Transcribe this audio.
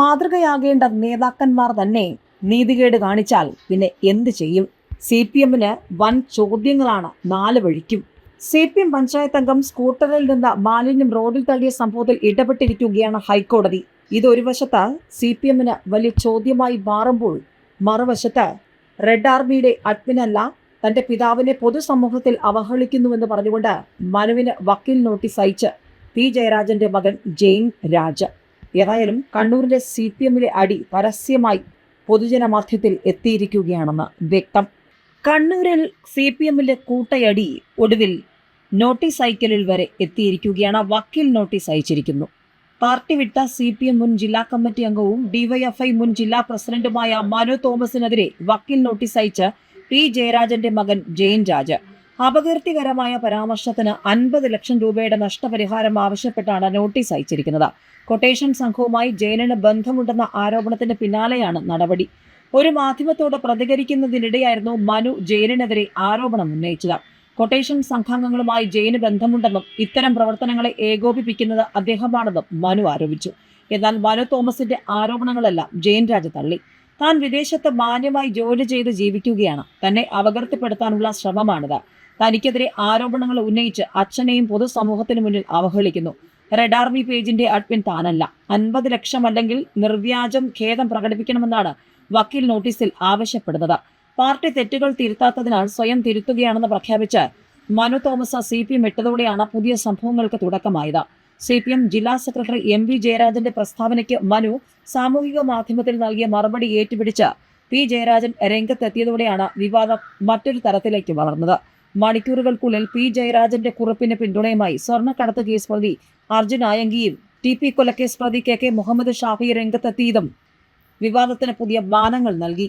മാതൃകയാകേണ്ട നേതാക്കന്മാർ തന്നെ നീതികേട് കാണിച്ചാൽ പിന്നെ എന്ത് ചെയ്യും? സി പി എമ്മിന് വൻ ചോദ്യങ്ങളാണ് നാല് വഴിക്കും. സി പി എം പഞ്ചായത്ത് അംഗം സ്കൂട്ടറിൽ നിന്ന് മാലിന്യം റോഡിൽ തള്ളിയ സംഭവത്തിൽ ഇടപെട്ടിരിക്കുകയാണ് ഹൈക്കോടതി. ഇതൊരു വശത്ത് സി പി എമ്മിന് വലിയ ചോദ്യമായി മാറുമ്പോൾ മറുവശത്ത് റെഡ് ആർമിയുടെ അഡ്മിനല്ല തന്റെ പിതാവിനെ പൊതുസമൂഹത്തിൽ അവഹേളിക്കുന്നുവെന്ന് പറഞ്ഞുകൊണ്ട് മനുവിന് വക്കീൽ നോട്ടീസ് അയച്ച് പി ജയരാജന്റെ മകൻ ജെയിൻ രാജ ഏതായാലും കണ്ണൂരിലെ സി പി എമ്മിലെ അടി പരസ്യമായി പൊതുജനമധ്യത്തിൽ എത്തിയിരിക്കുകയാണെന്ന് വ്യക്തം. കണ്ണൂരിൽ സി പി എമ്മിലെ കൂട്ടയടി ഒടുവിൽ നോട്ടീസ് അയക്കലിൽ വരെ എത്തിയിരിക്കുകയാണ്. വക്കീൽ നോട്ടീസ് അയച്ചിരിക്കുന്നു. പാർട്ടി വിട്ട സി പി എം മുൻ ജില്ലാ കമ്മിറ്റി അംഗവും ഡിവൈഎഫ്ഐ മുൻ ജില്ലാ പ്രസിഡന്റുമായ മനു തോമസിനെതിരെ വക്കീൽ നോട്ടീസ് അയച്ച് പി ജയരാജന്റെ മകൻ ജയൻ രാജ്. അപകീർത്തികരമായ പരാമർശത്തിന് അൻപത് ലക്ഷം രൂപയുടെ നഷ്ടപരിഹാരം ആവശ്യപ്പെട്ടാണ് നോട്ടീസ് അയച്ചിരിക്കുന്നത്. കൊട്ടേഷൻ സംഘവുമായി ജയനിന് ബന്ധമുണ്ടെന്ന ആരോപണത്തിന് പിന്നാലെയാണ് നടപടി. ഒരു മാധ്യമത്തോട് പ്രതികരിക്കുന്നതിനിടെയായിരുന്നു മനു ജയനിനെതിരെ ആരോപണം ഉന്നയിച്ചത്. കൊട്ടേഷൻ സംഘാംഗങ്ങളുമായി ജയിലിന് ബന്ധമുണ്ടെന്നും ഇത്തരം പ്രവർത്തനങ്ങളെ ഏകോപിപ്പിക്കുന്നത് അദ്ദേഹമാണെന്നും മനു ആരോപിച്ചു. എന്നാൽ മനു തോമസിന്റെ ആരോപണങ്ങളെല്ലാം ജയൻ രാജ തള്ളി. താൻ വിദേശത്ത് മാന്യമായി ജോലി ചെയ്ത് ജീവിക്കുകയാണ്. തന്നെ അപകീർത്തിപ്പെടുത്താനുള്ള ശ്രമമാണിത്. തനിക്കെതിരെ ആരോപണങ്ങൾ ഉന്നയിച്ച് അച്ഛനെയും പൊതുസമൂഹത്തിന് മുന്നിൽ അവഹേളിക്കുന്നു. റെഡ് പേജിന്റെ അഡ്മിൻ താനല്ല. അൻപത് ലക്ഷം അല്ലെങ്കിൽ നിർവ്യാജം ഖേദം പ്രകടിപ്പിക്കണമെന്നാണ് വക്കീൽ നോട്ടീസിൽ ആവശ്യപ്പെടുന്നത്. പാർട്ടി തെറ്റുകൾ തിരുത്താത്തതിനാൽ സ്വയം തിരുത്തുകയാണെന്ന് പ്രഖ്യാപിച്ച് Manu Thomas C P M ഇട്ടതോടെയാണ് പുതിയ സംഭവങ്ങൾക്ക് തുടക്കമായത്. സി പി എം ജില്ലാ സെക്രട്ടറി എം വി ജയരാജന്റെ പ്രസ്താവനയ്ക്ക് മനു സാമൂഹിക മാധ്യമത്തിൽ നൽകിയ മറുപടി ഏറ്റുപിടിച്ച് പി ജയരാജൻ രംഗത്തെത്തിയതോടെയാണ് വിവാദം മറ്റൊരു തരത്തിലേക്ക് വളർന്നത്. മണിക്കൂറുകൾക്കുള്ളിൽ പി ജയരാജന്റെ കുറിപ്പിന് പിന്തുണയുമായി സ്വർണക്കടത്ത് കേസ് പ്രതി അർജുൻ ആയങ്കിയും ടി പി കൊലക്കേസ് പ്രതി കെ കെ മുഹമ്മദ് ഷാഫി രംഗത്തെത്തിയതും വിവാദത്തിന് പുതിയ മാനങ്ങൾ നൽകി.